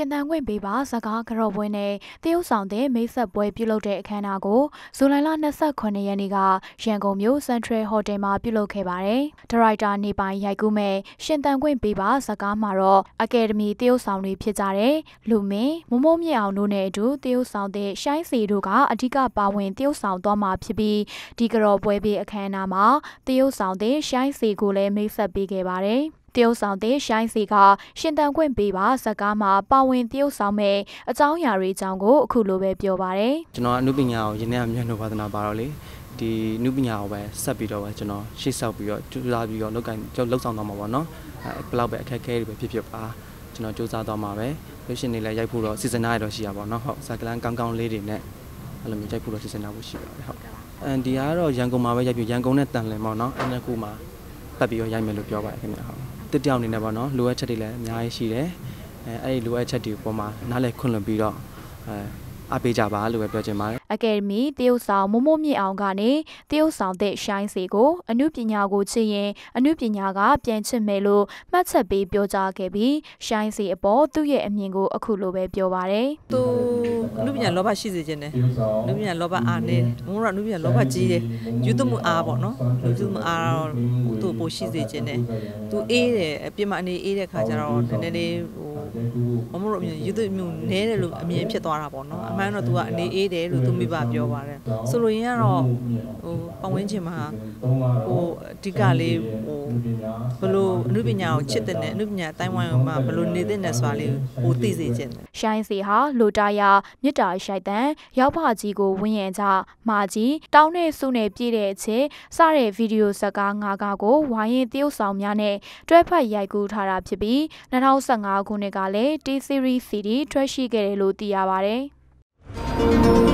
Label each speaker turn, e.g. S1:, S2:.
S1: ရှင်သန်ခွင့်ပေးပါစကားကြော့ပွဲနဲ့တရုတ်ဆောင်တဲ့မိတ်ဆက်ပွဲပြုလုပ်တဲ့အခမ်းအနားကိုဇူလိုင်လ28ရက်နေ့ကရန်ကုန်မြို့ Central Hotel မှာပြုလုပ်ခဲ့ပါတယ်။ဒါရိုက်တာနေပိုင်ရိုက်ကူးမဲ့ရှင်သန်ခွင့်ပေးပါစကားမှာတော့အကယ်ဒမီတရုတ်ဆောင်တွေဖြစ်ကြတဲ့လူမင်းမမိုးမြင့်အောင်တို့နဲ့အတူတရုတ်ဆောင်တဲ့ရှိုင်းစီတို့ကအဓိကပါဝင်တရုတ်ဆောင်သွားမှာဖြစ်ပြီးဒီကြော့ပွဲပေးအခမ်းအနားမှာတရုတ်ဆောင်တဲ့ရှိုင်းစီကိုလည်းမိတ်ဆက်ပေးခဲ့ပါတယ်။ တရုတ်ဆောင်တဲ့ရှိုင်းစီကရှင်တန်ခွင့်ပေးပါဇကားမှာပါဝင်တရုတ်ဆောင်မဲ့အကြောင်းအရာတွေအကြောင်းကိုအခုလိုပဲပြောပါရယ်
S2: ကျွန်တော်အနုပညာကိုရင်းနှီးအမြတ်လို့ပါဒနာပါတော့လေဒီအနုပညာကိုပဲဆက်ပြီးတော့ပဲကျွန်တော်ရှေ့ဆောက်ပြီးတော့ကြိုးစားပြီးတော့လောက်ကင်ကျွန်တော်လောက်ဆောင်သွားမှာပေါ့နော်အဲဘလောက်ပဲအခက်အခဲတွေပဲဖြစ်ဖြစ်ပါကျွန်တော်ကြိုးစားသွားမှာပဲလို့ရှင်နေလဲရိုက်ဖို့တော့စီစဉ်ရတော့ရှိရပါတော့ဟုတ်ဇက်ကလန်ကောင်းကောင်းလေးတွေနဲ့အဲ့လိုမျိုးရိုက်ဖို့တော့စီစဉ်ရဖို့ရှိပါတယ်ဟုတ်အန်ဒီကတော့ရန်ကုန်မှာပဲရိုက်ပြီးရန်ကုန်နဲ့တန်လင်ပေါ့နော်အဲ့နှစ်ခုမှာပတ်ပြီးတော့ရိုက်မယ်လို့ပြောပါတယ်ခင်ဗျဟုတ် တစ်တောင်အနေနဲ့ပေါ့နော်လိုအပ်ချက်တွေလည်းအများကြီးရှိတယ်အဲအဲ့ဒီလိုအပ်ချက်တွေပေါ်မှာနားလည်ခွင့်လွှတ်ပြီးတော့အဲအားပေးကြပါလို့ပဲပြောချင်ပါတယ်
S1: အကယ်ဒမီတရုတ်ဆောင်မမိုးမြင့်အောင်ကနေတရုတ်ဆောင်တဲ့ရှိုင်းစီကိုအနုပညာကိုချစ်ရင်အနုပညာကပြန်ချစ်မယ်လို့မှတ်ချက်ပေးပြောကြားခဲ့ပြီးရှိုင်းစီအပေါ်သူ့ရဲ့အမြင်ကိုအခုလိုပဲပြောပါရယ်
S3: သူအနုပညာလောဘရှိစေခြင်းတယ်အနုပညာလောဘအားနေမမိုးကအနုပညာလောဘကြီးတယ်ယူသွမှုအားပေါ့နော်ယူသွမှုအားတော့ သူ့ပိုရှိစေခြင်းတယ်သူအေးတယ်အပြစ်မအနေအေးတဲ့ခါကျတော့နည်းနည်းလေးဟိုမမိုးတို့အမြင်ယူသွမှုနဲတယ်လို့အမြင်ဖြစ်သွားတာပေါ့နော်အမှန်တော့သူကအနေအေးတယ်လို့သူမိဘပြောပါတယ်ဆိုလိုရင်းကတော့ဟိုပတ်ဝန်းကျင်မှာဟိုအဓိကလေးဟိုဘလို့အနုပညာကိုချစ်တဲ့နဲ့အနုပညာအတိုင်းဝိုင်းမှာဘလို့နေတဲ့နဲ့ဆိုတာလေးဟိုသိစေခြင်းတယ်
S1: ရှိုင်းစီဟာလိုတာယာမြစ်တာရှိုက်တန်ရောက်ဖကြီးကိုဝင်းရံကြမာကြီးတောင်းနဲ့စုနဲ့ပြည့်တဲ့အချက်စတဲ့ဗီဒီယိုဇာတ်ကား၅ကားကိုဝိုင်းရင်တရုတ်ဆောင်များနဲ့တွဲဖက်ရိုက်ကူးထားတာဖြစ်ပြီး2015ခုနှစ်ကလည်း T series CD ထွက်ရှိခဲ့တယ်လို့သိရပါတယ်